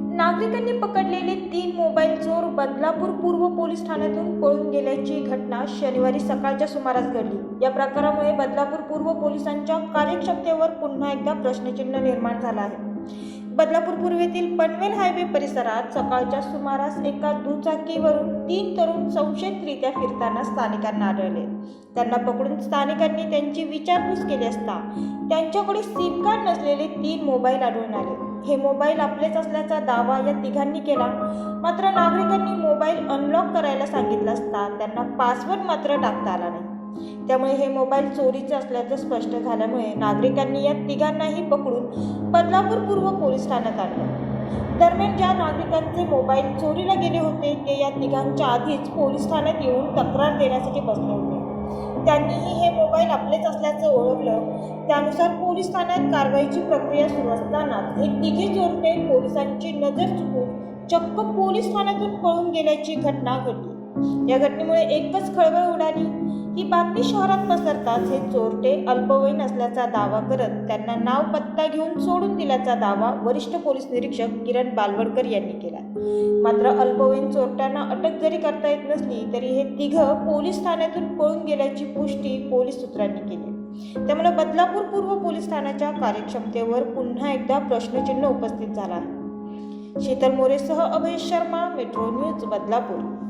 नागरिकांनी पकडलेले तीन मोबाईल चोर बदलापूर पूर्व पोलीस ठाण्यातून पळून गेल्याची घटना शनिवारी सकाळच्या सुमारास घडली. या प्रकारामुळे बदलापूर पूर्व पोलिसांच्या कार्यक्षमतेवर पुन्हा एकदा प्रश्नचिन्ह निर्माण झालं आहे. बदलापूर पूर्वेतील पनवेल हायवे परिसरात सकाळच्या सुमारास एका दुचाकीवरून तीन तरुण संशयितरित्या फिरताना स्थानिकांना आढळले. त्यांना पकडून स्थानिकांनी त्यांची विचारपूस केली असता त्यांच्याकडे सिम कार्ड नसलेले तीन मोबाईल आढळून आले. हे मोबाईल आपलेच असल्याचा दावा या तिघांनी केला. मात्र नागरिकांनी मोबाईल अनलॉक करायला सांगितलं असता त्यांना पासवर्ड मात्र टाकता आला नाही. त्यामुळे हे मोबाईल चोरीचे असल्याचं स्पष्ट झाल्यामुळे नागरिकांनी या तिघांनाही पकडून बदलापूर पूर्व पोलीस ठाण्यात आणलं. दरम्यान ज्या नागरिकांचे मोबाईल चोरीला गेले होते ते या तिघांच्या आधीच पोलीस ठाण्यात येऊन तक्रार देण्यासाठी बसले होते. त्यांनीही हे मोबाईल आपलेच असल्याचं ओळखलं. त्यानुसार पोलीस ठाण्यात कारवाईची प्रक्रिया सुरू असतानाच हे तिघे चोरटे पोलिसांची नजर चुकून चक्क पोलीस ठाण्यातून पळून गेल्याची घटना घडली. या घटनेमुळे एकच खळबळ उडाली. ही बातमी शहरात पसरताच हे चोरटे अल्पवयीन असल्याचा दावा करत त्यांना नाव पत्ता घेऊन सोडून दिल्याचा दावा वरिष्ठ पोलीस निरीक्षक किरण बालवडकर यांनी केला. मात्र अल्पवयीन चोरट्यांना अटक जरी करता येत नसली तरी हे तिघं पोलीस ठाण्यातून पळून गेल्याची पुष्टी पोलीस सूत्रांनी केली. त्यामुळे बदलापूर पूर्व पोलीस ठाण्याच्या कार्यक्षमतेवर पुन्हा एकदा प्रश्नचिन्ह उपस्थित झाला आहे. शीतल मोरेसह अभय शर्मा मेट्रो न्यूज बदलापूर.